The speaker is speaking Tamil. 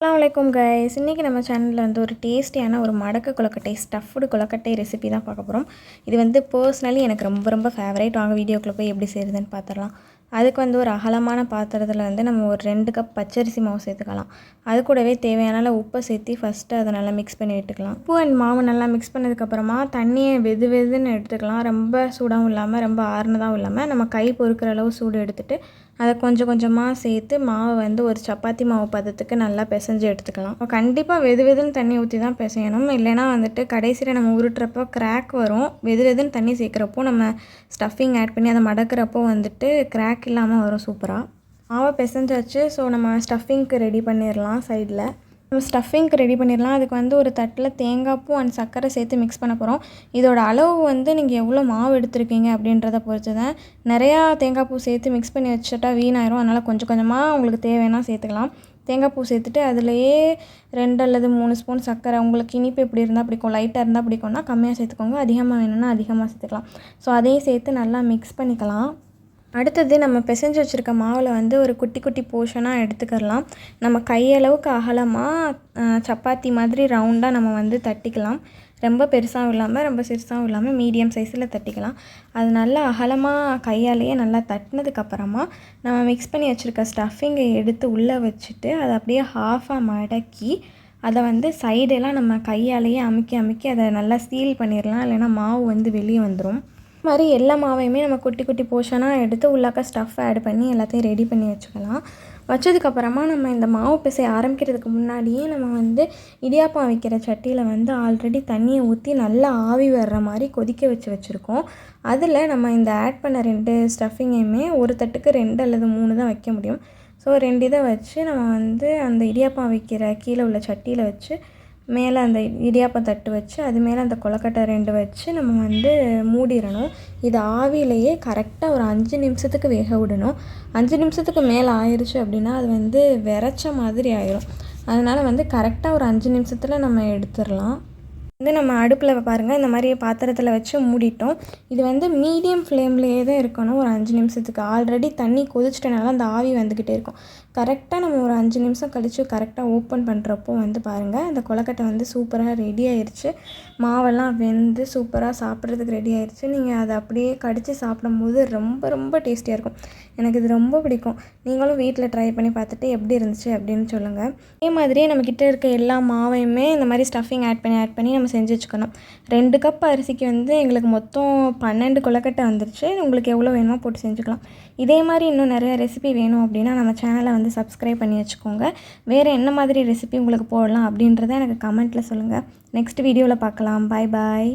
அஸ்ஸலாமு கைஸ் இன்றைக்கி நம்ம சேனலில் வந்து ஒரு டேஸ்டியான ஒரு மடக்கு கொலக்கட்டை ஸ்டஃப்டு கொலக்கட்டை ரெசிபி தான் பார்க்க போகிறோம் இது வந்து பர்சனலி எனக்கு ரொம்ப ரொம்ப ஃபேவரேட் வாங்க வீடியோக்குள்ளே போய் எப்படி செய்யுதுன்னு பார்த்துடலாம் அதுக்கு வந்து ஒரு அகலமான பாத்திரத்தில் வந்து நம்ம ஒரு ரெண்டு கப் பச்சரிசி மாவு சேர்த்துக்கலாம். அது கூடவே தேவையான உப்பை சேர்த்து ஃபஸ்ட்டு அதை நல்லா மிக்ஸ் பண்ணி விட்டுக்கலாம் உப்பு அண்ட் மாவு நல்லா மிக்ஸ் பண்ணதுக்கப்புறமா தண்ணியை வெது வெதுன்னு எடுத்துக்கலாம். ரொம்ப சூடாகவும் இல்லாமல் ரொம்ப ஆறுனதாகவும் இல்லாமல் நம்ம கை பொறுக்கிற அளவு சூடு எடுத்துகிட்டு அதை கொஞ்சம் கொஞ்சமாக சேர்த்து மாவை வந்து ஒரு சப்பாத்தி மாவு பதத்துக்கு நல்லா பிசைஞ்சு எடுத்துக்கலாம். கண்டிப்பாக வெது வெதுன்னு தண்ணி ஊற்றி தான் பிசையணும். இல்லைனா வந்துட்டு கடைசியில் நம்ம உருட்டுறப்போ கிராக் வரும். வெது வெதுன்னு தண்ணி சேர்க்குறப்போ நம்ம ஸ்டஃபிங் ஆட் பண்ணி அதை மடக்கிறப்போ வந்துட்டு கிராக் இல்லாமல் வரும் சூப்பராக மாவை பிசைஞ்சாச்சு. ஸோ நம்ம ஸ்டஃபிங்க்கு ரெடி பண்ணிடலாம் சைடில் நம்ம ஸ்டஃபிங்க்கு ரெடி பண்ணிடலாம். அதுக்கு வந்து ஒரு தட்டில் தேங்காய் பூ அண்ட் சர்க்கரை சேர்த்து மிக்ஸ் பண்ண போகிறோம் இதோட அளவு வந்து நீங்கள் எவ்வளோ மாவு எடுத்திருக்கீங்க அப்படின்றத பொறுத்து தான் நிறையா தேங்காய் பூ சேர்த்து மிக்ஸ் பண்ணி வச்சுட்டா வீணாயிரும். அதனால் கொஞ்சம் கொஞ்சமாக உங்களுக்கு தேவைன்னா சேர்த்துக்கலாம். தேங்காய் பூ சேர்த்துட்டு அதுலேயே ரெண்டு அல்லது மூணு ஸ்பூன் சர்க்கரை. உங்களுக்கு இனிப்பு எப்படி இருந்தால் பிடிக்கும்? லைட்டாக இருந்தால் பிடிக்கும்னா கம்மியாக சேர்த்துக்கோங்க. அதிகமாக வேணும்னா அதிகமாக சேர்த்துக்கலாம். ஸோ அதையும் சேர்த்து நல்லா மிக்ஸ் பண்ணிக்கலாம். அடுத்தது நம்ம பிசைஞ்சு வச்சுருக்க மாவில் வந்து ஒரு குட்டி குட்டி போர்ஷனாக எடுத்துக்கிறலாம். நம்ம கையளவுக்கு அகலமாக சப்பாத்தி மாதிரி ரவுண்டாக நம்ம வந்து தட்டிக்கலாம். ரொம்ப பெருசாகவும் இல்லாமல் ரொம்ப சிறுசாகவும் இல்லாமல் மீடியம் சைஸில் தட்டிக்கலாம். அது நல்லா அகலமாக கையாலேயே நல்லா தட்டினதுக்கப்புறமா நம்ம மிக்ஸ் பண்ணி வச்சுருக்க ஸ்டஃபிங்கை எடுத்து உள்ளே வச்சுட்டு அதை அப்படியே ஹாஃபாக மடக்கி அதை வந்து சைடெல்லாம் நம்ம கையாலேயே அமுக்கி அமுக்கி அதை நல்லா சீல் பண்ணிடலாம் இல்லைன்னா மாவு வந்து வெளியே வந்துடும் மாதிரி எல்லா மாவையுமே நம்ம குட்டி குட்டி போர்ஷனாக எடுத்து உள்ளாக்க ஸ்டஃப் ஆட் பண்ணி எல்லாத்தையும் ரெடி பண்ணி வச்சுக்கலாம். வச்சதுக்கப்புறமா நம்ம இந்த மாவு பிசைய ஆரம்பிக்கிறதுக்கு முன்னாடியே நம்ம வந்து இடியாப்பம் வைக்கிற சட்டியில் வந்து ஆல்ரெடி தண்ணியை ஊற்றி நல்லா ஆவி வர்ற மாதிரி கொதிக்க வச்சு வச்சுருக்கோம். அதில் நம்ம இந்த ஆட் பண்ண ரெண்டு ஸ்டஃபிங்கையுமே ஒரு தட்டுக்கு ரெண்டு அல்லது மூணு தான் வைக்க முடியும். ஸோ ரெண்டு இதை வச்சு நம்ம வந்து அந்த இடியாப்பம் வைக்கிற கீழே உள்ள சட்டியில் வச்சு மேலே அந்த இடியாப்பம் தட்டு வச்சு அது மேலே அந்த கொலக்கட்டை ரெண்டு வச்சு நம்ம வந்து மூடிடணும். இது ஆவிலேயே கரெக்டாக ஒரு அஞ்சு நிமிஷத்துக்கு வேக விடணும். அஞ்சு நிமிஷத்துக்கு மேலே ஆயிடுச்சு அப்படின்னா அது வந்து விரைச்ச மாதிரி ஆயிரும். அதனால் வந்து கரெக்டாக ஒரு அஞ்சு நிமிஷத்தில் நம்ம எடுத்துடலாம். வந்து நம்ம அடுப்பில் பாருங்கள் இந்த மாதிரி பாத்திரத்தில் வச்சு மூடிட்டோம். இது வந்து மீடியம் ஃப்ளேம்லேயே தான் இருக்கணும் ஒரு அஞ்சு நிமிஷத்துக்கு. ஆல்ரெடி தண்ணி கொதிச்சிட்டனால அந்த ஆவி வந்துக்கிட்டே இருக்கும். கரெக்டாக நம்ம ஒரு அஞ்சு நிமிஷம் கழித்து கரெக்டாக ஓப்பன் பண்ணுறப்போ வந்து பாருங்கள் அந்த கொலக்கட்டை வந்து சூப்பராக ரெடி ஆயிடுச்சு மாவெல்லாம் வெந்து சூப்பராக சாப்பிட்றதுக்கு ரெடி ஆயிடுச்சு நீங்கள் அதை அப்படியே கடித்து சாப்பிடும்போது ரொம்ப ரொம்ப டேஸ்டியாக இருக்கும். எனக்கு இது ரொம்ப பிடிக்கும். நீங்களும் வீட்டில் ட்ரை பண்ணி பார்த்துட்டு எப்படி இருந்துச்சு அப்படின்னு சொல்லுங்கள் அதே மாதிரியே நம்மக்கிட்ட இருக்க எல்லா மாவையுமே இந்த மாதிரி ஸ்டஃபிங் ஆட் பண்ணி ஆட் பண்ணி நம்ம நம்ம செஞ்சு வச்சுக்கணும். ரெண்டு கப் அரிசிக்கு வந்து எங்களுக்கு மொத்தம் பன்னெண்டு கொலக்கட்டை வந்துருச்சு. உங்களுக்கு எவ்வளோ வேணுமோ போட்டு செஞ்சுக்கலாம். இதே மாதிரி இன்னும் நிறைய ரெசிபி வேணும் அப்படின்னா நம்ம சேனலை வந்து சப்ஸ்கிரைப் பண்ணி வச்சுக்கோங்க. வேறு என்ன மாதிரி ரெசிபி உங்களுக்கு போடலாம் அப்படின்றத எனக்கு கமெண்ட்டில் சொல்லுங்கள் நெக்ஸ்ட் வீடியோவில் பார்க்கலாம். பாய் பாய்